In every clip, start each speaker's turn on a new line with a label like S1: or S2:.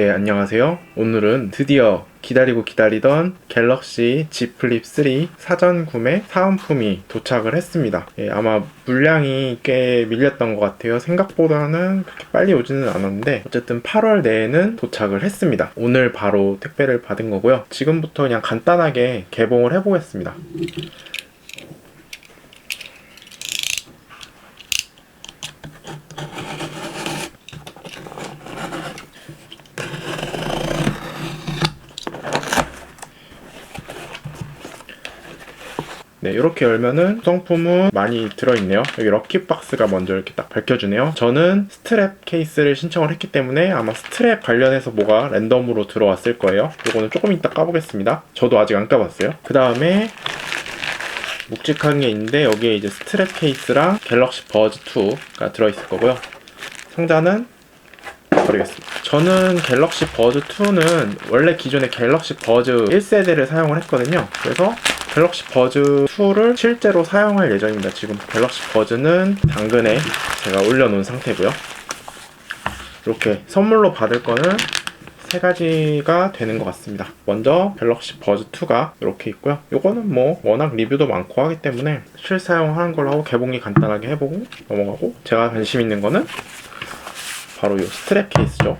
S1: 네, 안녕하세요. 오늘은 드디어 기다리고 기다리던 갤럭시 Z 플립 3 사전 구매 사은품이 도착을 했습니다. 예, 아마 물량이 꽤 밀렸던 것 같아요. 생각보다는 그렇게 빨리 오지는 않았는데 어쨌든 8월 내에는 도착을 했습니다. 오늘 바로 택배를 받은 거고요. 지금부터 그냥 간단하게 개봉을 해보겠습니다. 네, 이렇게 열면은 구성품은 많이 들어있네요. 여기 럭키박스가 먼저 이렇게 딱 밝혀주네요. 저는 스트랩 케이스를 신청을 했기 때문에 아마 스트랩 관련해서 뭐가 랜덤으로 들어왔을 거예요. 이거는 조금 이따 까보겠습니다. 저도 아직 안 까봤어요. 그 다음에 묵직한 게 있는데 여기에 이제 스트랩 케이스랑 갤럭시 버즈 2가 들어있을 거고요. 상자는 버리겠습니다. 저는 갤럭시 버즈 2는 원래 기존의 갤럭시 버즈 1세대를 사용을 했거든요. 그래서 갤럭시 버즈 2를 실제로 사용할 예정입니다. 지금 갤럭시 버즈는 당근에 제가 올려놓은 상태고요. 이렇게 선물로 받을 거는 세 가지가 되는 것 같습니다. 먼저 갤럭시 버즈 2가 이렇게 있고요. 이거는 뭐 워낙 리뷰도 많고 하기 때문에 실사용하는 걸로 하고 개봉이 간단하게 해보고 넘어가고 제가 관심 있는 거는 바로 이 스트랩 케이스죠.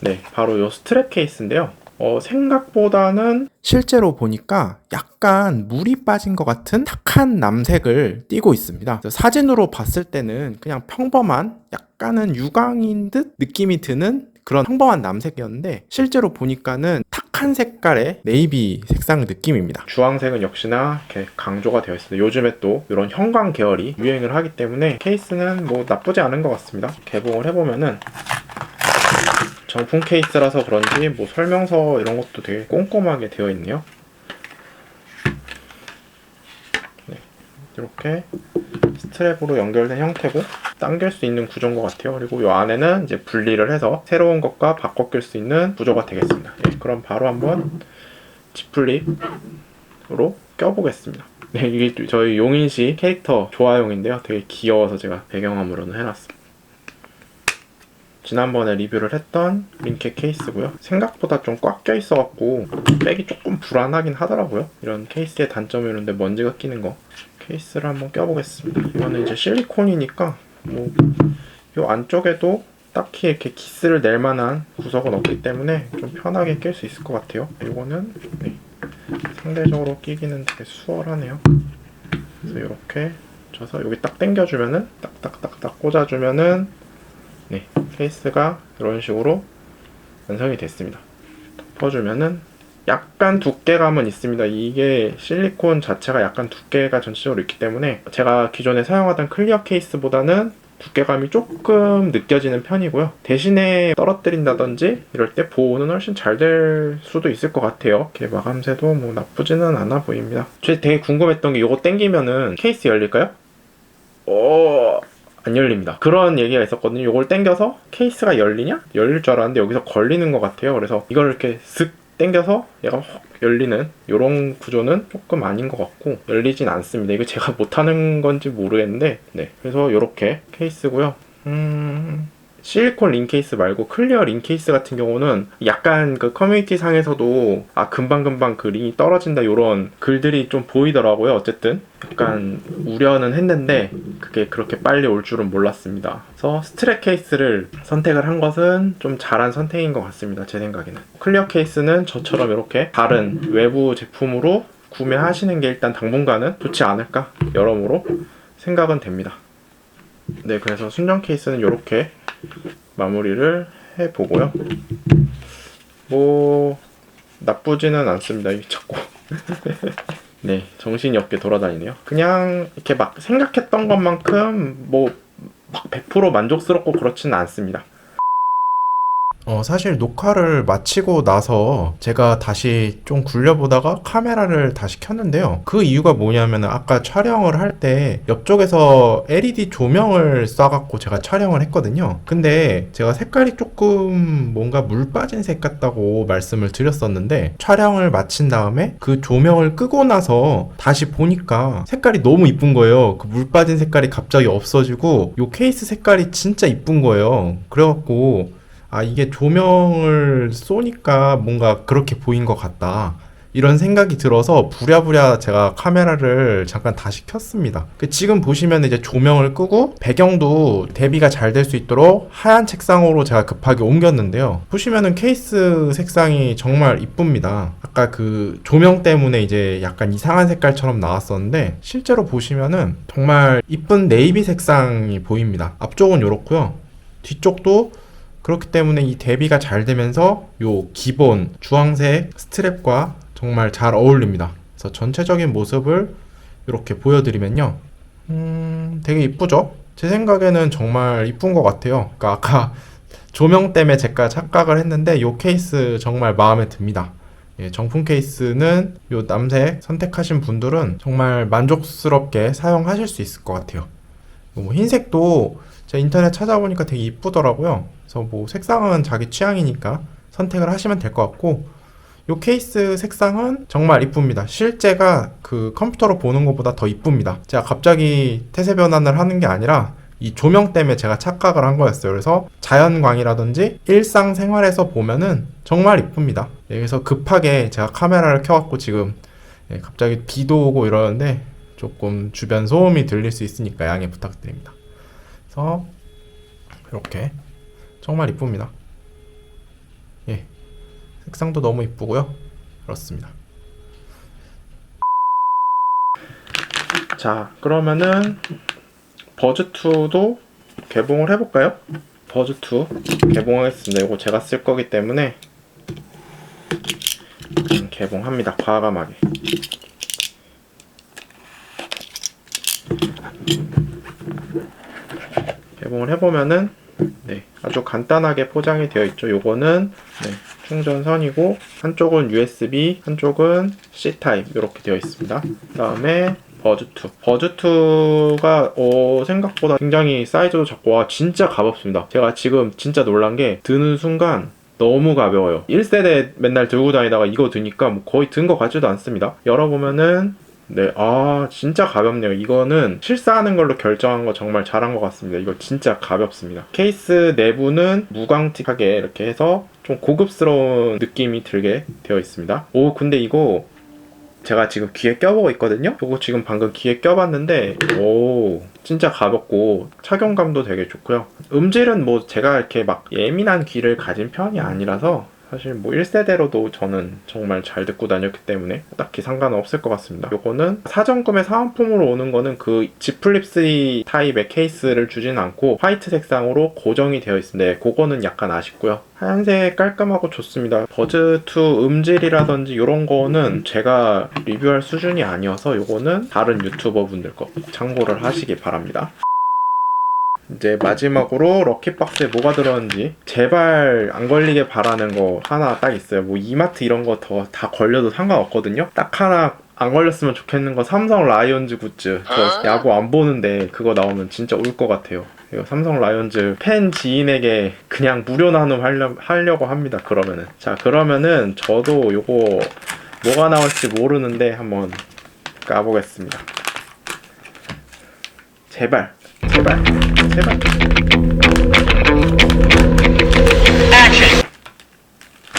S1: 네, 바로 이 스트랩 케이스인데요. 어, 생각보다는 실제로 보니까 약간 물이 빠진 것 같은 탁한 남색을 띠고 있습니다. 사진으로 봤을 때는 그냥 평범한 약간은 유광인 듯 느낌이 드는 그런 평범한 남색이었는데 실제로 보니까는 탁 한 색깔의 네이비 색상 느낌입니다. 주황색은 역시나 이렇게 강조가 되어 있습니다. 요즘에 또 이런 형광 계열이 유행을 하기 때문에 케이스는 뭐 나쁘지 않은 것 같습니다. 개봉을 해보면은 정품 케이스라서 그런지 뭐 설명서 이런 것도 되게 꼼꼼하게 되어 있네요. 이렇게 스트랩으로 연결된 형태고 당길 수 있는 구조인 것 같아요. 그리고 이 안에는 이제 분리를 해서 새로운 것과 바꿔 낄 수 있는 구조가 되겠습니다. 예, 그럼 바로 한번 지플립으로 껴보겠습니다. 네, 이게 저희 용인시 캐릭터 조화용인데요. 되게 귀여워서 제가 배경화면으로는 해놨습니다. 지난번에 리뷰를 했던 링켓 케이스고요. 생각보다 좀 꽉 껴 있어갖고 빼기 조금 불안하긴 하더라고요. 이런 케이스의 단점이 있는데 먼지가 끼는 거. 케이스를 한번 껴보겠습니다. 이거는 이제 실리콘이니까 뭐 이 안쪽에도 딱히 이렇게 기스를 낼 만한 구석은 없기 때문에 좀 편하게 낄 수 있을 것 같아요. 이거는 네. 상대적으로 끼기는 되게 수월하네요. 그래서 이렇게 쳐서 여기 딱 당겨주면은 딱딱딱딱 꽂아주면은 네 케이스가 이런 식으로 완성이 됐습니다. 덮어주면은 약간 두께감은 있습니다. 이게 실리콘 자체가 약간 두께가 전체적으로 있기 때문에 제가 기존에 사용하던 클리어 케이스보다는 두께감이 조금 느껴지는 편이고요. 대신에 떨어뜨린다든지 이럴 때 보호는 훨씬 잘 될 수도 있을 것 같아요. 이렇게 마감새도 뭐 나쁘지는 않아 보입니다. 제가 되게 궁금했던 게 이거 땡기면은 케이스 열릴까요? 오, 안 열립니다. 그런 얘기가 있었거든요. 이걸 땡겨서 케이스가 열리냐? 열릴 줄 알았는데 여기서 걸리는 것 같아요. 그래서 이걸 이렇게 슥 땡겨서 얘가 확 열리는 이런 구조는 조금 아닌 것 같고 열리진 않습니다. 이거 제가 못하는 건지 모르겠는데 네 그래서 이렇게 케이스고요. 음 실리콘 링 케이스 말고 클리어 링 케이스 같은 경우는 약간 그 커뮤니티 상에서도 아 금방금방 그 링이 떨어진다 이런 글들이 좀 보이더라고요. 어쨌든 약간 우려는 했는데 그게 그렇게 빨리 올 줄은 몰랐습니다. 그래서 스트랩 케이스를 선택을 한 것은 좀 잘한 선택인 것 같습니다. 제 생각에는 클리어 케이스는 저처럼 이렇게 다른 외부 제품으로 구매하시는 게 일단 당분간은 좋지 않을까 여러모로 생각은 됩니다. 네, 그래서 순정 케이스는 이렇게 마무리를 해보고요. 뭐 나쁘지는 않습니다. 이 자꾸 네 정신이 없게 돌아다니네요. 그냥 이렇게 막 생각했던 것만큼 뭐 막 100% 만족스럽고 그렇지는 않습니다. 어, 사실 녹화를 마치고 나서 제가 다시 좀 굴려보다가 카메라를 다시 켰는데요. 그 이유가 뭐냐면 아까 촬영을 할 때 옆쪽에서 LED 조명을 쏴갖고 제가 촬영을 했거든요. 근데 제가 색깔이 조금 뭔가 물 빠진 색 같다고 말씀을 드렸었는데 촬영을 마친 다음에 그 조명을 끄고 나서 다시 보니까 색깔이 너무 이쁜 거예요. 그 물 빠진 색깔이 갑자기 없어지고 요 케이스 색깔이 진짜 이쁜 거예요. 그래갖고
S2: 아 이게 조명을 쏘니까 뭔가 그렇게 보인 것 같다. 이런 생각이 들어서 부랴부랴 제가 카메라를 잠깐 다시 켰습니다. 그 지금 보시면 이제 조명을 끄고 배경도 대비가 잘 될 수 있도록 하얀 책상으로 제가 급하게 옮겼는데요. 보시면은 케이스 색상이 정말 이쁩니다. 아까 그 조명 때문에 이제 약간 이상한 색깔처럼 나왔었는데 실제로 보시면은 정말 이쁜 네이비 색상이 보입니다. 앞쪽은 이렇고요. 뒤쪽도 그렇기 때문에 이 대비가 잘 되면서 요 기본 주황색 스트랩과 정말 잘 어울립니다. 그래서 전체적인 모습을 이렇게 보여드리면요. 음, 되게 이쁘죠? 제 생각에는 정말 이쁜 것 같아요. 그러니까 아까 조명 때문에 제가 착각을 했는데 요 케이스 정말 마음에 듭니다. 예, 정품 케이스는 요 남색 선택하신 분들은 정말 만족스럽게 사용하실 수 있을 것 같아요. 뭐 흰색도 제가 인터넷 찾아보니까 되게 이쁘더라고요. 그래서 뭐 색상은 자기 취향이니까 선택을 하시면 될 것 같고 요 케이스 색상은 정말 이쁩니다. 실제가 그 컴퓨터로 보는 것보다 더 이쁩니다. 제가 갑자기 태세 변환을 하는 게 아니라 이 조명 때문에 제가 착각을 한 거였어요. 그래서 자연광이라든지 일상 생활에서 보면은 정말 이쁩니다. 예, 그래서 급하게 제가 카메라를 켜갖고 지금 예, 갑자기 비도 오고 이러는데 조금 주변 소음이 들릴 수 있으니까 양해 부탁드립니다. 그래서 이렇게 정말 이쁩니다. 예, 색상도 너무 이쁘고요. 그렇습니다.
S1: 자, 그러면은 버즈2도 개봉을 해볼까요? 버즈2 개봉하겠습니다. 이거 제가 쓸 거기 때문에 음, 개봉합니다. 과감하게. 개봉을 해보면은 네, 아주 간단하게 포장이 되어 있죠. 요거는 네, 충전선이고 한쪽은 USB, 한쪽은 C 타입 이렇게 되어 있습니다. 그다음에 버즈2. 버즈2가 어, 생각보다 굉장히 사이즈도 작고 와 진짜 가볍습니다. 제가 지금 진짜 놀란 게 드는 순간 너무 가벼워요. 1세대 맨날 들고 다니다가 이거 드니까 뭐 거의 든 것 같지도 않습니다. 열어보면은 네, 아, 진짜 가볍네요. 이거는 실사하는 걸로 결정한 거 정말 잘한 것 같습니다. 이거 진짜 가볍습니다. 케이스 내부는 무광틱하게 이렇게 해서 좀 고급스러운 느낌이 들게 되어 있습니다. 오, 근데 이거 제가 지금 귀에 껴보고 있거든요? 이거 지금 방금 귀에 껴봤는데, 오, 진짜 가볍고 착용감도 되게 좋고요. 음질은 뭐 제가 이렇게 막 예민한 귀를 가진 편이 아니라서 사실 뭐 1세대로도 저는 정말 잘 듣고 다녔기 때문에 딱히 상관은 없을 것 같습니다. 요거는 사전구매 사은품으로 오는 거는 그 G 플립 3 타입의 케이스를 주진 않고 화이트 색상으로 고정이 되어 있습니다. 네, 그거는 약간 아쉽고요. 하얀색 깔끔하고 좋습니다. 버즈2 음질이라든지 이런 거는 제가 리뷰할 수준이 아니어서 요거는 다른 유튜버 분들 거 참고를 하시기 바랍니다. 이제 마지막으로 럭키박스에 뭐가 들었는지 제발 안 걸리게 바라는 거 하나 딱 있어요. 뭐 이마트 이런 거 더 다 걸려도 상관없거든요. 딱 하나 안 걸렸으면 좋겠는 거 삼성 라이온즈 굿즈. 저 야구 안 보는데 그거 나오면 진짜 울 것 같아요. 이거 삼성 라이온즈 팬 지인에게 그냥 무료 나눔 하려, 하려 고 합니다. 그러면은 자 그러면은 저도 요거 뭐가 나올지 모르는데 한번 까보겠습니다. 제발 제발 제발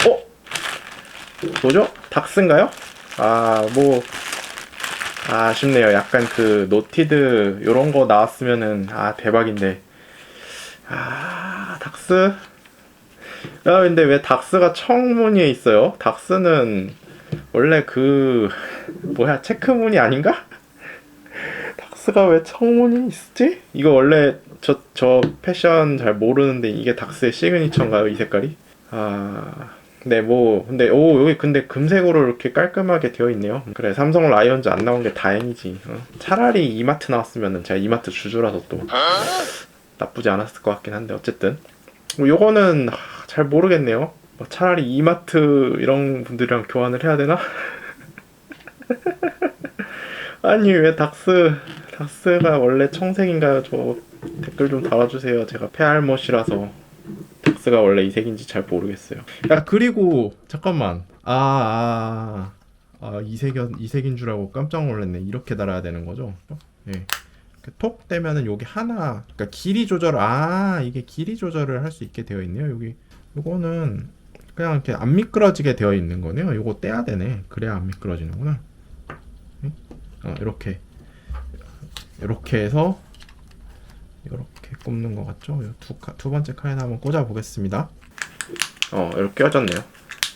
S1: 어? 뭐죠? 닥스인가요? 아, 뭐, 아, 아쉽네요. 약간 그, 노티드, 요런 거 나왔으면은, 아, 대박인데. 아, 닥스? 아, 근데 왜 닥스가 청무늬에 있어요? 닥스는, 원래 그, 뭐야, 체크무늬 아닌가? 닥스가 왜 청무늬 있지? 이거 원래, 저, 저 패션 잘 모르는데, 이게 닥스의 시그니처인가요? 이 색깔이? 아, 네, 뭐, 근데, 오, 여기 근데 금색으로 이렇게 깔끔하게 되어 있네요. 그래, 삼성 라이온즈 안 나온 게 다행이지. 어? 차라리 이마트 나왔으면은 제가 이마트 주주라서 또 나쁘지 않았을 것 같긴 한데, 어쨌든. 뭐 요거는 하, 잘 모르겠네요. 뭐 차라리 이마트 이런 분들이랑 교환을 해야 되나? 아니, 왜 닥스, 닥스가 원래 청색인가요? 저 댓글 좀 달아주세요. 제가 폐알못이라서. 닥스가 원래 이 색인지 잘 모르겠어요.
S2: 야 그리고 잠깐만 아, 아, 아 이색연 이색인 줄 알고 깜짝 놀랐네 이렇게 달아야 되는 거죠? 예. 이렇게 톡 되면은 여기 하나 그러니까 길이 조절 아 이게 길이 조절을 할 수 있게 되어 있네요 여기 요거는 그냥 이렇게 안 미끄러지게 되어 있는 거네요. 요거 떼야 되네. 그래야 안 미끄러지는구나. 응? 어, 이렇게 이렇게 해서 이렇게 꼽는 것 같죠? 카- 두 번째 칸에 한번 꽂아 보겠습니다.
S1: 어 이렇게 껴졌네요.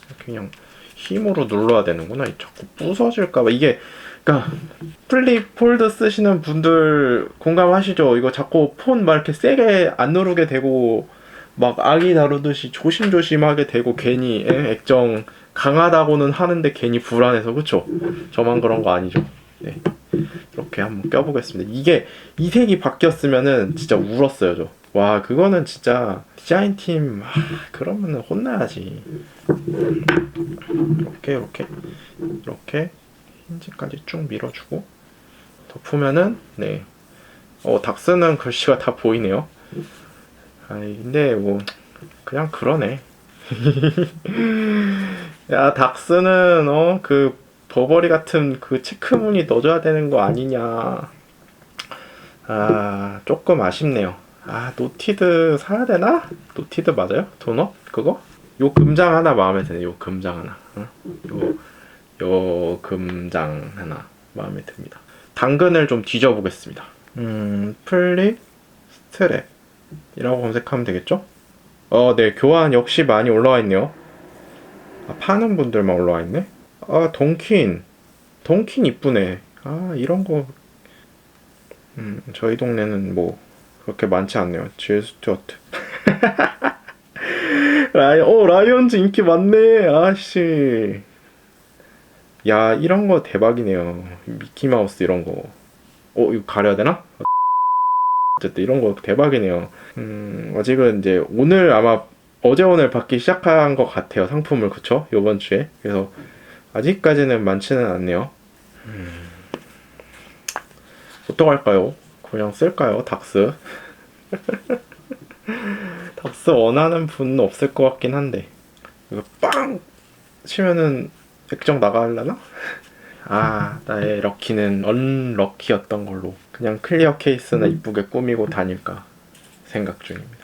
S1: 이렇게 그냥 힘으로 눌러야 되는구나. 이 자꾸 부서질까봐 이게 그러니까 플립 폴드 쓰시는 분들 공감하시죠? 이거 자꾸 폰 막 이렇게 세게 안 누르게 되고 막 아기 다루듯이 조심조심하게 되고 괜히 에, 액정 강하다고는 하는데 괜히 불안해서 그쵸? 저만 그런 거 아니죠? 네 이렇게 한번 껴보겠습니다. 이게 이 색이 바뀌었으면은 진짜 울었어요 저. 와 그거는 진짜 디자인 팀 아, 그러면은 혼나야지. 이렇게 이렇게 이렇게 힌지까지 쭉 밀어주고 덮으면은 네. 어 닥스는 글씨가 다 보이네요. 아니 근데 뭐 그냥 그러네. 야 닥스는 어 그 버버리 같은 그 체크무늬 넣어줘야 되는 거 아니냐. 아 조금 아쉽네요. 아 노티드 사야 되나? 노티드 맞아요? 도넛 그거? 요 금장 하나 마음에 드네. 요 금장 하나. 응? 요, 요 금장 하나 마음에 듭니다. 당근을 좀 뒤져보겠습니다. 음, 플립 스트랩 이라고 검색하면 되겠죠? 어, 네, 교환 역시 많이 올라와 있네요. 아, 파는 분들만 올라와 있네. 아, 던킨. 던킨 이쁘네. 아, 이런 거. 음, 저희 동네는 뭐, 그렇게 많지 않네요. 질 스튜어트. 라이, 어, 라이언즈 인기 많네. 아씨. 야, 이런 거 대박이네요. 미키마우스 이런 거. 어, 이거 가려야 되나? 어쨌든 이런 거 대박이네요. 음, 아직은 이제 오늘 아마 어제 오늘 받기 시작한 것 같아요. 상품을 그쵸? 요번 주에. 그래서 아직까지는 많지는 않네요. 음, 어떡할까요? 그냥 쓸까요? 닥스? 닥스 원하는 분은 없을 것 같긴 한데 이거 빵 치면은 액정 나가려나? 아 나의 럭키는 언럭키였던 걸로 그냥 클리어 케이스나 이쁘게 꾸미고 다닐까 생각 중입니다.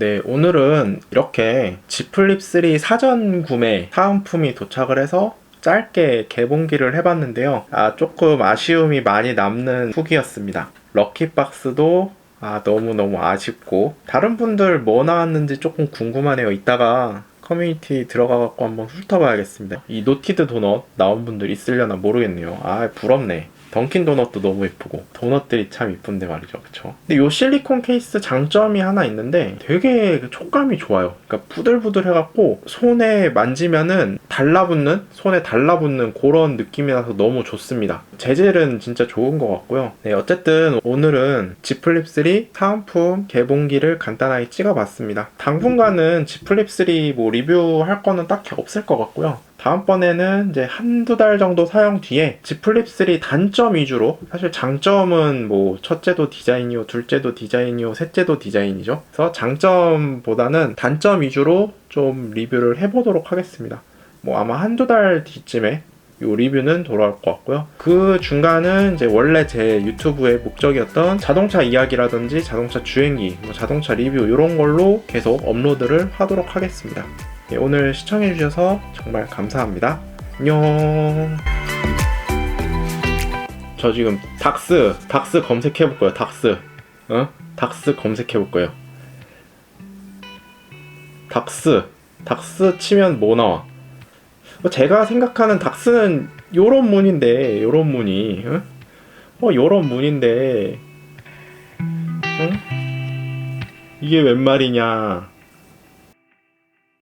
S1: 네 오늘은 이렇게 지플립 3 사전 구매 사은품이 도착을 해서 짧게 개봉기를 해봤는데요. 아 조금 아쉬움이 많이 남는 후기였습니다. 럭키박스도 아 너무너무 아쉽고 다른 분들 뭐 나왔는지 조금 궁금하네요 이따가 커뮤니티 들어가갖고 한번 훑어봐야겠습니다 이 노티드 도넛 나온 분들 있으려나 모르겠네요 아 부럽네 던킨 도넛도 너무 예쁘고 도넛들이 참 이쁜데 말이죠. 그쵸? 근데 요 실리콘 케이스 장점이 하나 있는데 되게 그 촉감이 좋아요. 그러니까 부들부들 해갖고 손에 만지면은 달라붙는 손에 달라붙는 그런 느낌이 나서 너무 좋습니다. 재질은 진짜 좋은 것 같고요. 네 어쨌든 오늘은 지플립 3 사은품 개봉기를 간단하게 찍어봤습니다. 당분간은 지플립 3 뭐 리뷰할 거는 딱히 없을 것 같고요 다음번에는 이제 한두 달 정도 사용 뒤에 Z 플립 3 단점 위주로 사실 장점은 뭐 첫째도 디자인이요, 둘째도 디자인이요, 셋째도 디자인이죠. 그래서 장점보다는 단점 위주로 좀 리뷰를 해보도록 하겠습니다. 뭐 아마 한두 달 뒤쯤에 요 리뷰는 돌아올 것 같고요. 그 중간은 이제 원래 제 유튜브의 목적이었던 자동차 이야기라든지 자동차 주행기, 뭐 자동차 리뷰 이런 걸로 계속 업로드를 하도록 하겠습니다. 네, 오늘 시청해주셔서 정말 감사합니다. 안녕. 저 지금 닥스, 닥스 검색해볼 거예요. 닥스. 어? 닥스 검색해볼 거예요. 닥스. 닥스 치면 뭐 나와? 뭐 제가 생각하는 닥스는 요런 문인데, 요런 문이. 어? 어, 요런 문인데. 응? 이게 웬 말이냐.